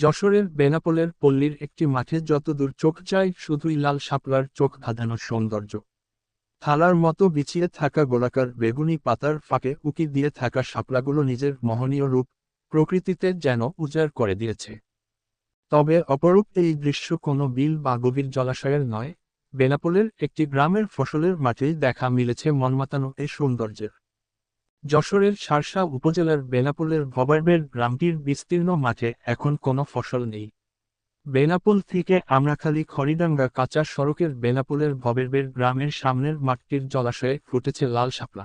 যশোরের বেনাপোলের পল্লীর একটি মাঠে যতদূর চোখ যায়, শুধুই লাল শাপলার চোখ ধাঁধানো সৌন্দর্য। থালার মতো বিছিয়ে থাকা গোলাকার বেগুনি পাতার ফাঁকে উকি দিয়ে থাকা শাপলাগুলো নিজের মোহনীয় রূপ প্রকৃতিতে যেন উজাড় করে দিয়েছে। তবে অপরূপ এই দৃশ্য কোনো বিল বা গভীর জলাশয়ের নয়। বেনাপোলের একটি গ্রামের ফসলের মাঠেই দেখা মিলেছে মনমাতানো এই সৌন্দর্যের। যশোরের সারসা উপজেলার বেনাপোলের ভবারবের গ্রামটির বিস্তীর্ণ মাঠে এখন কোনো ফসল নেই। বেনাপোল থেকে আমরাখালী খড়িডাঙ্গা কাঁচা সড়কের বেনাপোলের ভবেরবের গ্রামের সামনের মাঠটির জলাশয়ে ফুটেছে লাল শাপলা।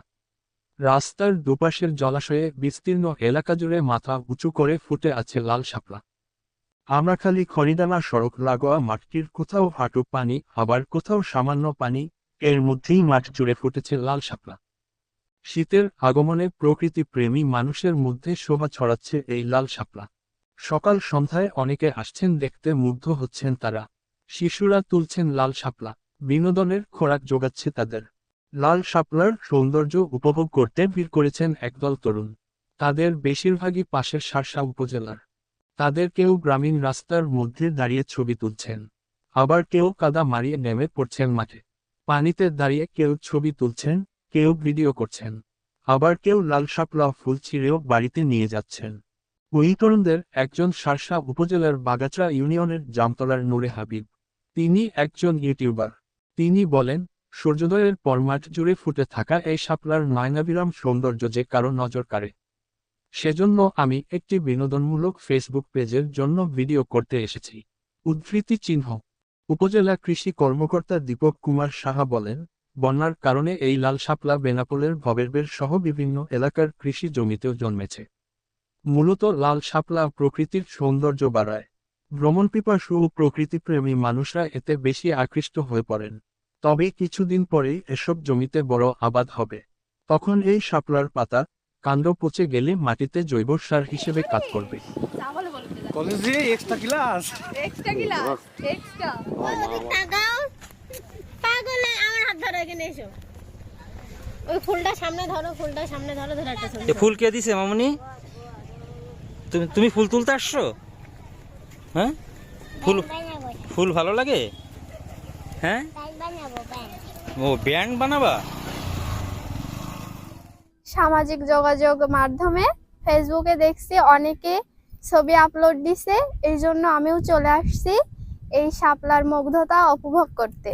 রাস্তার দুপাশের জলাশয়ে বিস্তীর্ণ এলাকা জুড়ে মাথা উঁচু করে ফুটে আছে লাল শাপলা। আমরাখালী খড়িডাঙ্গা সড়ক লাগোয়া মাঠটির কোথাও হাঁটু পানি, আবার কোথাও সামান্য পানি, এর মধ্যেই মাঠ জুড়ে ফুটেছে লাল শাপলা। শীতের আগমনে প্রকৃতি প্রেমী মানুষের মধ্যে শোভা ছড়াচ্ছে এই লাল শাপলা। সকাল সন্ধ্যায় অনেকে আসছেন দেখতে মুগ্ধ হচ্ছেন তারা। শিশুরা তুলছেন লাল শাপলা। বিনোদনের খোরাক যোগাচ্ছে তাদের। লাল শাপলার সৌন্দর্য উপভোগ করতে ভিড় করেছেন একদল তরুণ। তাদের বেশিরভাগই পাশের সারসা উপজেলার। তাদের কেউ গ্রামীণ রাস্তার মধ্যে দাঁড়িয়ে ছবি তুলছেন। আবার কেউ কাদা মারিয়ে নেমে পড়ছেন মাঠে। পানিতে দাঁড়িয়ে কেউ ছবি তুলছেন কেউ ভিডিও করছেন। আবার কেউ লাল শাপলা ফুল ছিঁড়েও বাড়িতে নিয়ে যাচ্ছেন। ওই তরুণদের একজন সারসা উপজেলার বাগাচড়া ইউনিয়নের জামতলার নূরে হাবিব। তিনি একজন ইউটিউবার। তিনি বলেন, সূর্যোদয়ের পর মাঠ জুড়ে ফুটে থাকা এই শাপলার নয়নাবিরাম সৌন্দর্য যে কারও নজর কাড়ে। সেজন্য আমি একটি বিনোদনমূলক ফেসবুক পেজের জন্য ভিডিও করতে এসেছি। উদ্ধৃতি চিহ্ন। উপজেলা কৃষি কর্মকর্তা দীপক কুমার সাহা বলেন বন্যার কারণে এই লাল শাপলা বেনাপোলের ভবেরবের সহ বিভিন্ন এলাকার কৃষি জমিতেও জন্মেছে। মূলত লাল শাপলা প্রকৃতির সৌন্দর্য বাড়ায়। ভ্রমণ পিপাসু ও প্রকৃতিপ্রেমী মানুষরা এতে বেশি আকৃষ্ট হয়ে পড়েন। তবে কিছুদিন পরেই এসব জমিতে বড় আবাদ হবে। তখন এই শাপলার পাতা কাণ্ড পচে গেলে মাটিতে জৈব সার হিসেবে কাজ করবে। কলেজে extra class extra class extra তাকাও আমার হাত ধরো। এখানে এসো। ওই ফুলটা সামনে ধরো ফুলটা সামনে ধরো ধরে একটা ছবি ফুল কে দিছে মামনি? তুমি তুমি ফুল তুলতে আসছো? হ্যাঁ? ফুল ফুল ভালো লাগে? হ্যাঁ? ও ব্যান্ড বানাবা? সামাজিক যোগাযোগ মাধ্যমে ফেসবুকে দেখছি অনেকে ছবি আপলোড দিছে এই জন্য আমিও চলে আসছি এই শাপলার মুগ্ধতা উপভোগ করতে।